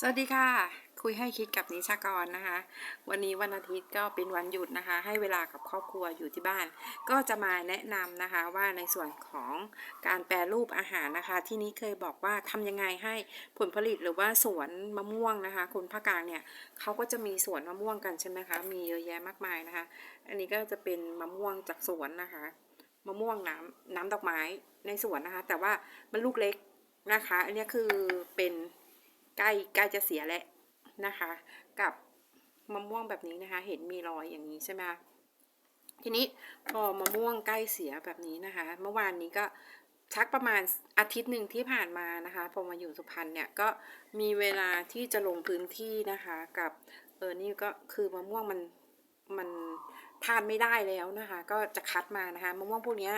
สวัสดีค่ะ คุยให้คิดกับนิชากรนะคะ วันนี้วันอาทิตย์ก็เป็นวันหยุดนะคะ ให้เวลากับครอบครัวอยู่ที่บ้าน ก็จะมาแนะนำนะคะว่าในส่วนของการแปรรูปอาหารนะคะ ที่นี้เคยบอกว่าทำยังไงให้ผลผลิตหรือว่าสวนมะม่วงนะคะ คนภาคกลางเนี่ยเขาก็จะมีสวนมะม่วงกันใช่ไหมคะมีเยอะแยะมากมายนะคะ อันนี้ก็จะเป็นมะม่วงจากสวนนะคะมะม่วงน้ำน้ำดอกไม้ในสวนนะคะ แต่ว่ามันลูกเล็กนะคะ อันนี้คือเป็น ใกล้ใกล้จะเสียแล้วนะคะ กับมะม่วงแบบนี้นะคะ เห็นมีรอยอย่างนี้ใช่ไหมทีนี้พอมะม่วงใกล้เสียแบบนี้นะคะ เมื่อวานนี้ก็ชักประมาณอาทิตย์หนึ่งที่ผ่านมานะคะพอมาอยู่สุพรรณเนี่ยก็มีเวลาที่จะลงพื้นที่นะคะ กับเออนี่ก็คือมะม่วงมัน มันทานไม่ได้แล้วนะคะ ก็จะคัดมานะคะมะม่วงพวกนี้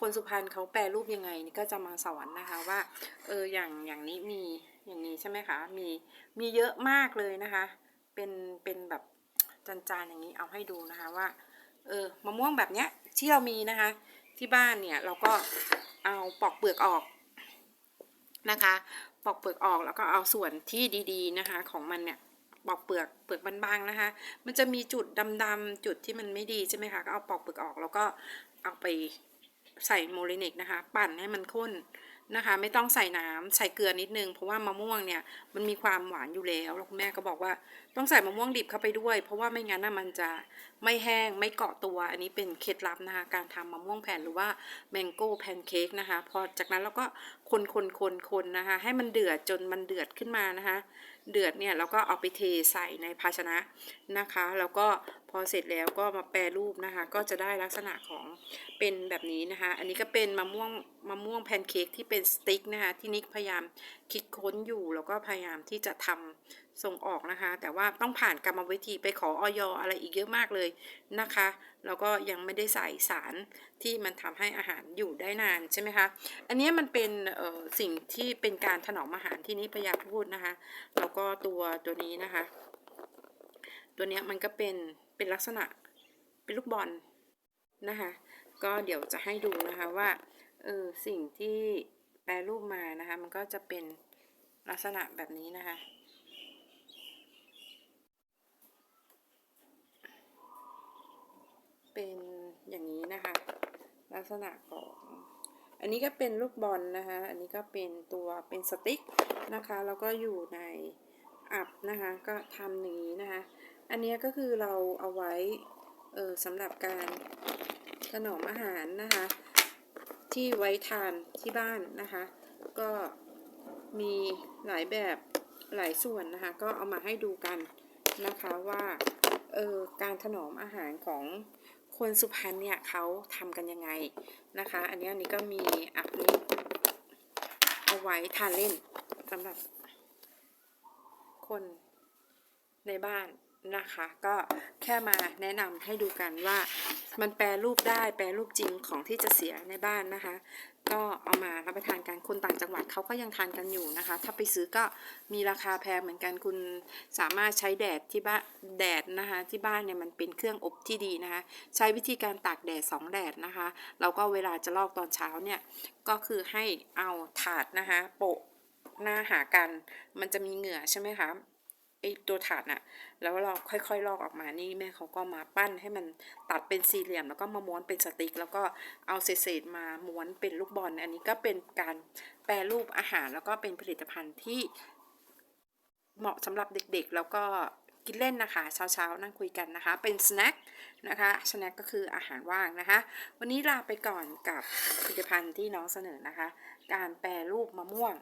คนสุพรรณเขาแปรรูปยังไงนี่ก็จะมาสอนนะคะว่าเอออย่างอย่างนี้มีอย่างนี้ใช่ไหมคะมีมีเยอะมากเลยนะคะ เป็นเป็นแบบจานๆอย่างนี้เอาให้ดูนะคะว่าเออมะม่วงแบบเนี้ยที่เรามีนะคะ ที่บ้านเนี่ยเราก็เอาปอกเปลือกออกนะคะ ปอกเปลือกออกแล้วก็เอาส่วนที่ดี ๆนะคะ ของมันเนี่ย ปอกเปลือกเปลือกบางๆนะคะ มันจะมีจุดดำๆจุดที่มันไม่ดีใช่ไหมคะก็เอาปอกเปลือกออกแล้วก็เอาไปใส่โมเลนิกนะคะ ปั่นให้มันข้นนะคะ ไม่ต้องใส่น้ำใส่เกลือนิดนึง เพราะว่ามะม่วงเนี่ยมันมีความหวานอยู่แล้วแล้วคุณแม่ก็บอกว่าต้องใส่มะม่วงดิบเข้าไปด้วย เพราะว่าไม่งั้นนะมันจะไม่แห้งไม่เกาะตัว อันนี้เป็นเคล็ดลับนะคะการทำมะม่วงแผ่นหรือว่าแมงโก้แพนเค้กนะคะ พอจากนั้นเราก็คนคนคนคนนะคะ ให้มันเดือดจนมันเดือดขึ้นมานะคะ เดือดเนี่ยเราก็เอาไปเทใส่ในภาชนะนะคะ แล้วก็พอเสร็จแล้วก็มาแปรรูปนะคะ ก็จะได้ลักษณะของเป็นแบบนี้นะคะ อันนี้ก็เป็นมะม่วงมะม่วงแพนเค้กที่เป็นสติ๊กนะคะที่นิกพยายามคิดค้นอยู่แล้วก็พยายามที่จะทำ ส่งออกนะคะ แต่ว่าต้องผ่านกรรมวิธีไปขอออยอะไรอีกเยอะมากเลยนะคะ แล้วก็ยังไม่ได้ใส่สารที่มันทำให้อาหารอยู่ได้นานใช่ไหมคะ อันนี้มันเป็นสิ่งที่เป็นการถนอมอาหารที่นิกพยาพูดนะคะ แล้วก็ตัวตัวนี้นะคะ ตัวนี้มันก็เป็นเป็นลักษณะเป็นลูกบอลนะคะ ก็เดี๋ยวจะให้ดูนะคะว่าเออสิ่งที่แปรรูปมานะคะ มันก็จะเป็นลักษณะแบบนี้นะคะ เป็นอย่างนี้นะคะ ลักษณะของอันนี้ก็เป็นลูกบอลนะคะ อันนี้ก็เป็นตัวเป็นสติ๊กนะคะ แล้วก็อยู่ในอับนะคะ ก็ทำอย่างนี้นะคะ อันนี้ก็คือเราเอาไว้เออสำหรับการถนอมอาหารนะคะ ที่ไว้ทานที่บ้านนะคะ ก็มีหลายแบบหลายส่วนนะคะ ก็เอามาให้ดูกันนะคะว่าเออการถนอมอาหารของ คนสุพรรณเนี่ยเขาทำกันยังไงนะคะ อันนี้อันนี้ก็มีอันนี้เอาไว้ทานเล่นสำหรับคนในบ้าน นะคะ ก็แค่มาแนะนำให้ดูกันว่า มันแปรรูปได้แปรรูปจริงของที่จะเสียในบ้านนะคะ ก็เอามารับประทานกันคนต่างจังหวัดเขาก็ยังทานกันอยู่นะคะ ถ้าไปซื้อก็มีราคาแพงเหมือนกันคุณสามารถใช้แดดที่บ้านแดดนะคะที่บ้านเนี่ยมันเป็นเครื่องอบที่ดีนะคะ ใช้วิธีการตากแดดสองแดดนะคะแล้วก็เวลาจะลอกตอนเช้าเนี่ยก็คือให้เอาถาดนะคะโปะหน้าหากัน มันจะมีเหงื่อใช่ไหมคะ ตัวถาดน่ะ แล้วเราค่อยๆลอกออกมานี่แม่เขาก็มาปั้นให้มันตัดเป็นสี่เหลี่ยม แล้วก็มาม้วนเป็นสติกแล้วก็เอาเศษๆมาม้วนเป็นลูกบอล อันนี้ก็เป็นการแปรรูปอาหารแล้วก็เป็นผลิตภัณฑ์ที่เหมาะสำหรับเด็กๆ แล้วก็กินเล่นนะคะเช้าๆ นั่งคุยกันนะคะ เป็นสแน็คนะคะสแน็คก็คืออาหารว่างนะคะ วันนี้ลาไปก่อนกับผลิตภัณฑ์ที่น้องเสนอนะคะ การแปรรูปมะม่วง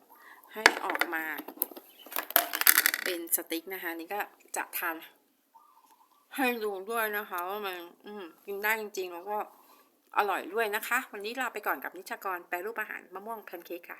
ให้ออกมา เป็นสติ๊กนะคะ นี่ก็จะทานให้ดูด้วยนะคะว่ามันอืกินได้จริงๆ แล้วก็อร่อยด้วยนะคะ วันนี้ลาไปก่อนกับนิชากรแปรรูปอาหารมะม่วงแพนเค้กค่ะ